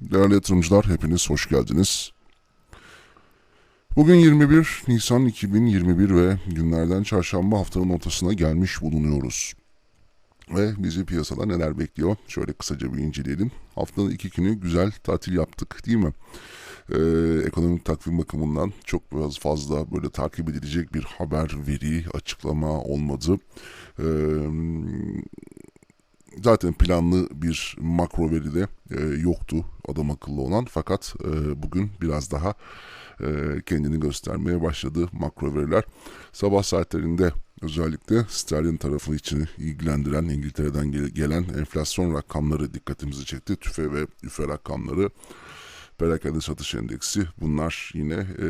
Değerli yatırımcılar hepiniz hoş geldiniz. Bugün 21 Nisan 2021 ve günlerden çarşamba haftanın ortasına gelmiş bulunuyoruz. Ve bizi piyasada neler bekliyor? Şöyle kısaca bir inceleyelim. Haftanın iki günü güzel tatil yaptık değil mi? Ee, ekonomik takvim bakımından çok biraz fazla böyle takip edilecek bir haber, veri, açıklama olmadı. Ee, zaten planlı bir makro veri de e, yoktu adam akıllı olan fakat e, bugün biraz daha e, kendini göstermeye başladı makro veriler. Sabah saatlerinde özellikle sterlin tarafı için ilgilendiren İngiltere'den gel- gelen enflasyon rakamları dikkatimizi çekti. TÜFE ve üfe rakamları perakende satış endeksi bunlar yine e,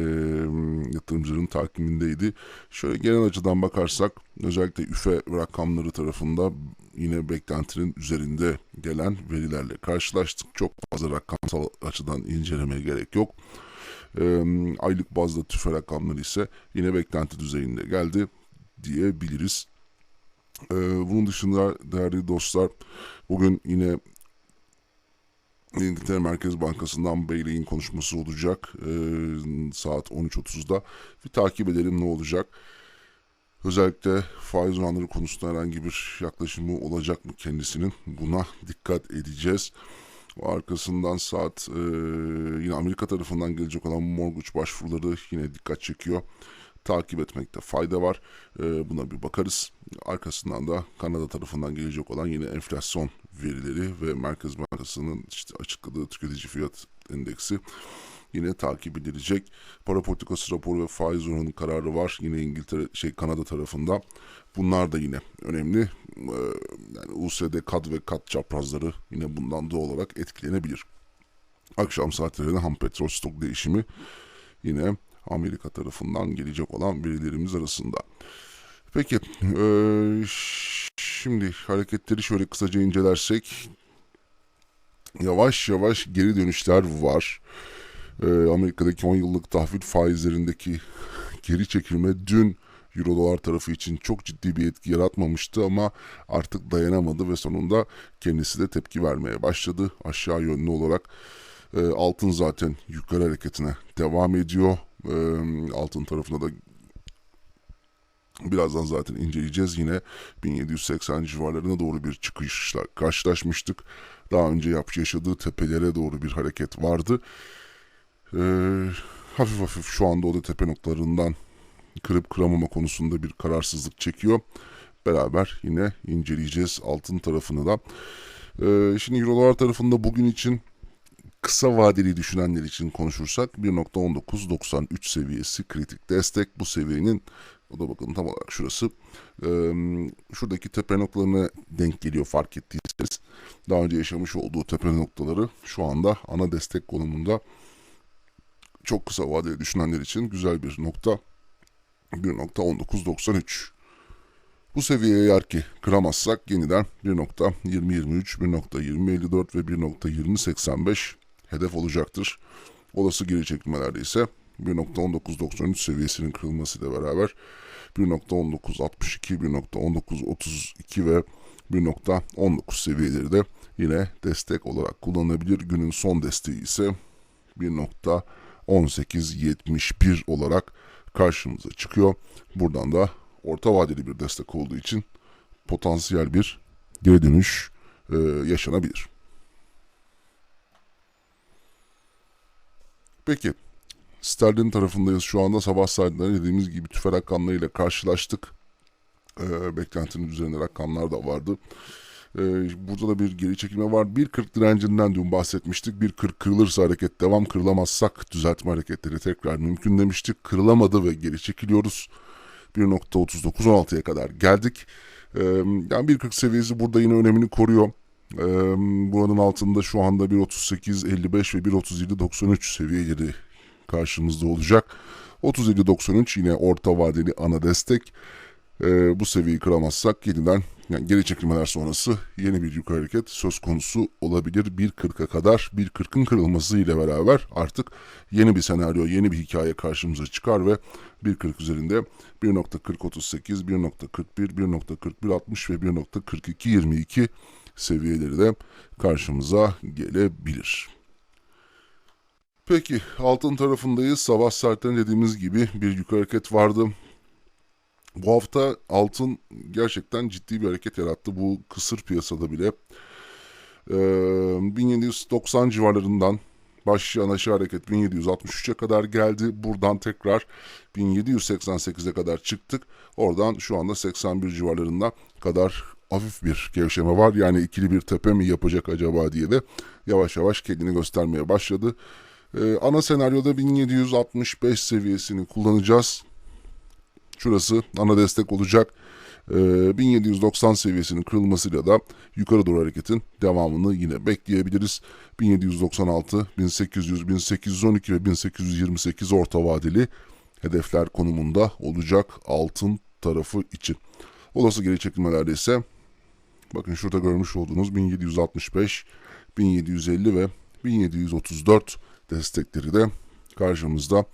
yatırımcıların takibindeydi. Şöyle genel açıdan bakarsak özellikle üfe rakamları tarafında yine beklentinin üzerinde gelen verilerle karşılaştık. Çok fazla rakamsal açıdan incelemeye gerek yok. E, aylık bazda tüfe rakamları ise yine beklenti düzeyinde geldi diyebiliriz. E, bunun dışında değerli dostlar bugün yine İngiltere Merkez Bankası'ndan Bailey'in konuşması olacak e, saat 13.30'da. Bir takip edelim ne olacak. Özellikle faiz oranları konusunda herhangi bir yaklaşımı olacak mı kendisinin buna dikkat edeceğiz. Arkasından saat e, yine Amerika tarafından gelecek olan mortgage başvuruları yine dikkat çekiyor. Takip etmekte fayda var. E, buna bir bakarız. Arkasından da Kanada tarafından gelecek olan yine enflasyon verileri ve Merkez Bankası'nın işte açıkladığı tüketici fiyat endeksi yine takip edilecek. Para politikası raporu ve faiz oranı kararı var. Yine İngiltere şey Kanada tarafında. Bunlar da yine önemli. Ee, yani USD kad ve kat çaprazları yine bundan doğal olarak etkilenebilir. Akşam saatlerinde ham petrol stok değişimi yine Amerika tarafından gelecek olan verilerimiz arasında. Peki, e, şimdi hareketleri şöyle kısaca incelersek yavaş yavaş geri dönüşler var. E, Amerika'daki 10 yıllık tahvil faizlerindeki geri çekilme dün Euro dolar tarafı için çok ciddi bir etki yaratmamıştı ama artık dayanamadı ve sonunda kendisi de tepki vermeye başladı. Aşağı yönlü olarak e, altın zaten yukarı hareketine devam ediyor. E, altın tarafında da birazdan zaten inceleyeceğiz. Yine 1780 civarlarına doğru bir çıkışla karşılaşmıştık. Daha önce yaşadığı tepelere doğru bir hareket vardı. E, hafif hafif şu anda o da tepe noktalarından kırıp kıramama konusunda bir kararsızlık çekiyor. Beraber yine inceleyeceğiz altın tarafını da. Ee, şimdi Eurolar tarafında bugün için kısa vadeli düşünenler için konuşursak 1.1993 seviyesi kritik destek. Bu seviyenin o da bakın tam olarak şurası. Ee, şuradaki tepe noktalarına denk geliyor fark ettiyseniz. Daha önce yaşamış olduğu tepe noktaları şu anda ana destek konumunda. Çok kısa vadeli düşünenler için güzel bir nokta. 1.1993. Bu seviyeye eğer ki kıramazsak yeniden 1.2023, 1.2054 ve 1.2085 hedef olacaktır. Olası geri çekilmelerde ise 1.1993 seviyesinin kırılmasıyla beraber 1.1962, 1.1932 ve 1.19 seviyeleri de yine destek olarak kullanılabilir. Günün son desteği ise 1.1871 olarak karşımıza çıkıyor. Buradan da orta vadeli bir destek olduğu için potansiyel bir geri dönüş e, yaşanabilir. Peki sterlin tarafındayız şu anda sabah saatlerinde dediğimiz gibi tüfe rakamlarıyla karşılaştık. E, beklentinin üzerinde rakamlar da vardı. E, burada da bir geri çekilme var. 1.40 direncinden dün bahsetmiştik. 1.40 kırılırsa hareket devam kırılamazsak düzeltme hareketleri tekrar mümkün demiştik. Kırılamadı ve geri çekiliyoruz. 1.39-16'ya kadar geldik. Ee, yani 1.40 seviyesi burada yine önemini koruyor. Ee, buranın altında şu anda 1.38-55 ve 1.37-93 seviyeleri karşımızda olacak. 37-93 yine orta vadeli ana destek. Ee, bu seviyeyi kıramazsak yeniden yani geri çekilmeler sonrası yeni bir yukarı hareket söz konusu olabilir. 1.40'a kadar 1.40'ın kırılması ile beraber artık yeni bir senaryo, yeni bir hikaye karşımıza çıkar ve 1.40 üzerinde 1.4038, 1.41, 1.4160 ve 1.4222 seviyeleri de karşımıza gelebilir. Peki altın tarafındayız. Sabah saatlerinde dediğimiz gibi bir yukarı hareket vardı. Bu hafta altın gerçekten ciddi bir hareket yarattı. Bu kısır piyasada bile. Ee, 1790 civarlarından başlayan aşağı hareket 1763'e kadar geldi. Buradan tekrar 1788'e kadar çıktık. Oradan şu anda 81 civarlarında kadar hafif bir gevşeme var. Yani ikili bir tepe mi yapacak acaba diye de yavaş yavaş kendini göstermeye başladı. Ee, ana senaryoda 1765 seviyesini kullanacağız. Şurası ana destek olacak. Ee, 1790 seviyesinin kırılmasıyla da yukarı doğru hareketin devamını yine bekleyebiliriz. 1796, 1800, 1812 ve 1828 orta vadeli hedefler konumunda olacak altın tarafı için. Olası geri çekilmelerde ise bakın şurada görmüş olduğunuz 1765, 1750 ve 1734 destekleri de karşımızda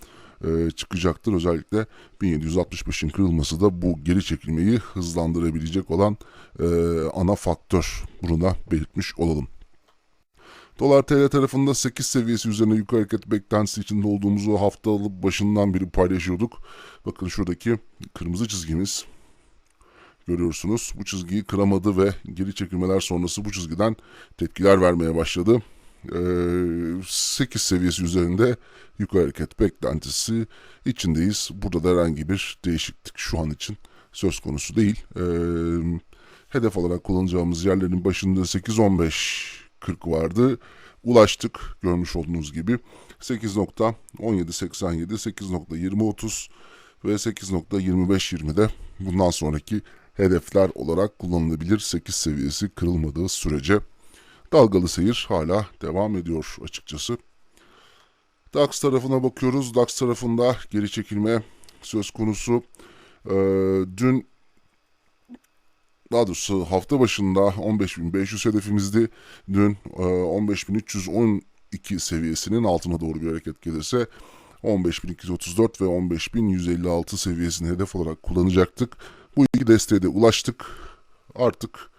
e, çıkacaktır. Özellikle 1765'in kırılması da bu geri çekilmeyi hızlandırabilecek olan e, ana faktör. Bunu da belirtmiş olalım. Dolar TL tarafında 8 seviyesi üzerine yukarı hareket beklentisi içinde olduğumuzu haftalık başından beri paylaşıyorduk. Bakın şuradaki kırmızı çizgimiz görüyorsunuz. Bu çizgiyi kıramadı ve geri çekilmeler sonrası bu çizgiden tepkiler vermeye başladı. 8 seviyesi üzerinde yukarı hareket beklentisi içindeyiz. Burada da herhangi bir değişiklik şu an için söz konusu değil. Hedef olarak kullanacağımız yerlerin başında 8-15 40 vardı. Ulaştık görmüş olduğunuz gibi 8.1787, 8.2030 ve 8.2520'de bundan sonraki hedefler olarak kullanılabilir 8 seviyesi kırılmadığı sürece. Dalgalı seyir hala devam ediyor açıkçası. DAX tarafına bakıyoruz. DAX tarafında geri çekilme söz konusu. Ee, dün daha doğrusu hafta başında 15.500 hedefimizdi. Dün e, 15.312 seviyesinin altına doğru bir hareket gelirse 15.234 ve 15.156 seviyesini hedef olarak kullanacaktık. Bu iki desteğe de ulaştık. Artık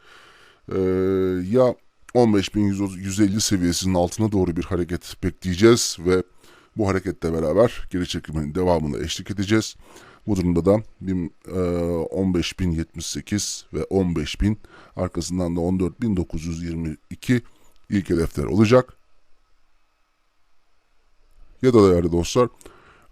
e, ya 15.150 seviyesinin altına doğru bir hareket bekleyeceğiz ve bu hareketle beraber geri çekilmenin devamını eşlik edeceğiz. Bu durumda da 15.078 ve 15.000 arkasından da 14.922 ilk hedefler olacak. Ya da değerli dostlar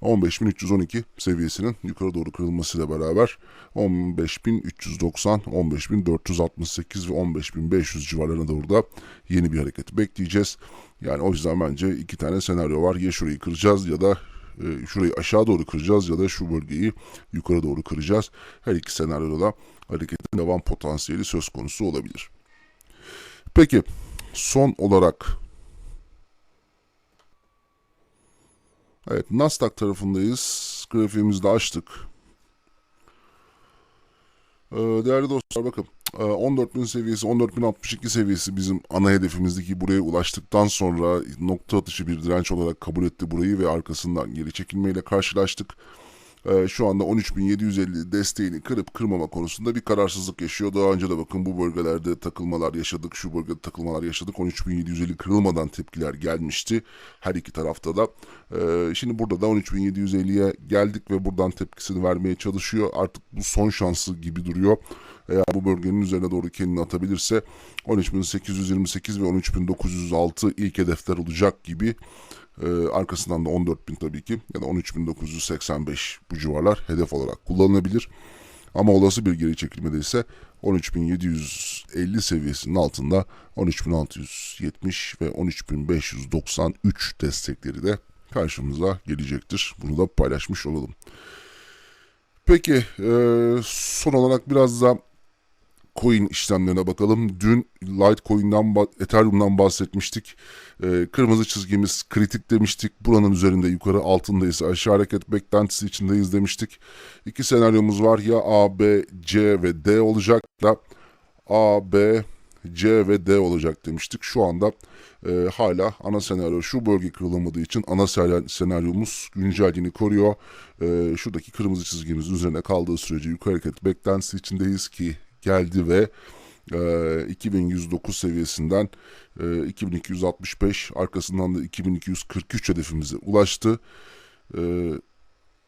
15.312 seviyesinin yukarı doğru kırılmasıyla beraber 15.390, 15.468 ve 15.500 civarlarına doğru da yeni bir hareket bekleyeceğiz. Yani o yüzden bence iki tane senaryo var. Ya şurayı kıracağız ya da e, şurayı aşağı doğru kıracağız ya da şu bölgeyi yukarı doğru kıracağız. Her iki senaryoda da hareketin devam potansiyeli söz konusu olabilir. Peki son olarak Evet Nasdaq tarafındayız. Grafiğimizi de açtık. Ee, değerli dostlar bakın 14.000 seviyesi 14.062 seviyesi bizim ana hedefimizdeki buraya ulaştıktan sonra nokta atışı bir direnç olarak kabul etti burayı ve arkasından geri çekilmeyle karşılaştık. Ee, şu anda 13.750 desteğini kırıp kırmama konusunda bir kararsızlık yaşıyor. Daha önce de bakın bu bölgelerde takılmalar yaşadık, şu bölgede takılmalar yaşadık. 13.750 kırılmadan tepkiler gelmişti her iki tarafta da. Ee, şimdi burada da 13.750'ye geldik ve buradan tepkisini vermeye çalışıyor. Artık bu son şansı gibi duruyor. Eğer bu bölgenin üzerine doğru kendini atabilirse 13.828 ve 13.906 ilk hedefler olacak gibi. Ee, arkasından da 14.000 tabii ki ya da 13.985 bu civarlar hedef olarak kullanılabilir. Ama olası bir geri çekilmede ise 13.750 seviyesinin altında 13.670 ve 13.593 destekleri de karşımıza gelecektir. Bunu da paylaşmış olalım. Peki e, son olarak biraz da coin işlemlerine bakalım. Dün Litecoin'den, Ethereum'dan bahsetmiştik. Ee, kırmızı çizgimiz kritik demiştik. Buranın üzerinde yukarı altındayız. Aşağı hareket beklentisi içindeyiz demiştik. İki senaryomuz var. Ya A, B, C ve D olacak da A, B, C ve D olacak demiştik. Şu anda e, hala ana senaryo şu bölge kırılamadığı için ana senaryomuz güncelliğini koruyor. E, şuradaki kırmızı çizgimiz üzerine kaldığı sürece yukarı hareket beklentisi içindeyiz ki geldi ve e, 2109 seviyesinden e, 2265 arkasından da 2243 hedefimize ulaştı. E,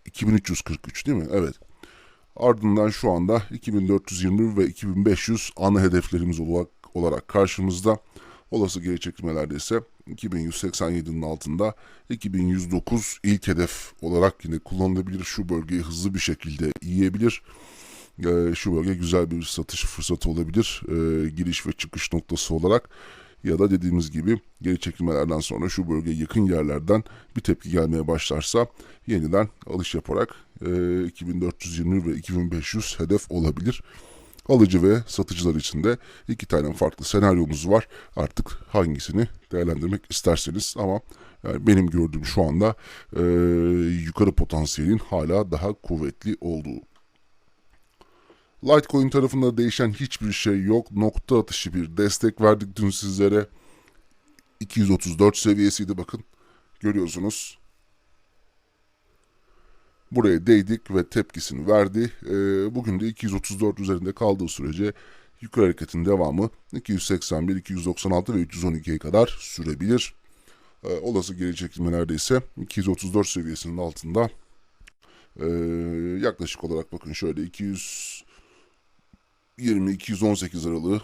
2343 değil mi? Evet. Ardından şu anda 2420 ve 2500 ana hedeflerimiz olarak, olarak karşımızda. Olası geri çekilmelerde ise 2187'nin altında 2109 ilk hedef olarak yine kullanılabilir. Şu bölgeyi hızlı bir şekilde yiyebilir. Ee, şu bölge güzel bir satış fırsatı olabilir. Ee, giriş ve çıkış noktası olarak ya da dediğimiz gibi geri çekilmelerden sonra şu bölgeye yakın yerlerden bir tepki gelmeye başlarsa yeniden alış yaparak e, 2420 ve 2500 hedef olabilir. Alıcı ve satıcılar için de iki tane farklı senaryomuz var. Artık hangisini değerlendirmek isterseniz ama yani benim gördüğüm şu anda e, yukarı potansiyelin hala daha kuvvetli olduğu. Litecoin tarafında değişen hiçbir şey yok. Nokta atışı bir destek verdik dün sizlere. 234 seviyesiydi bakın. Görüyorsunuz. Buraya değdik ve tepkisini verdi. Ee, bugün de 234 üzerinde kaldığı sürece yukarı hareketin devamı 281, 296 ve 312'ye kadar sürebilir. Ee, olası geri çekilmelerde ise 234 seviyesinin altında ee, yaklaşık olarak bakın şöyle 200 20-218 aralığı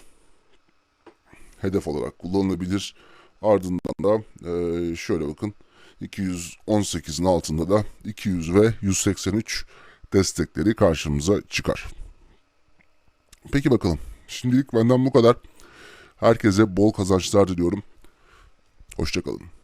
hedef olarak kullanılabilir. Ardından da e, şöyle bakın 218'in altında da 200 ve 183 destekleri karşımıza çıkar. Peki bakalım. Şimdilik benden bu kadar. Herkese bol kazançlar diliyorum. Hoşçakalın.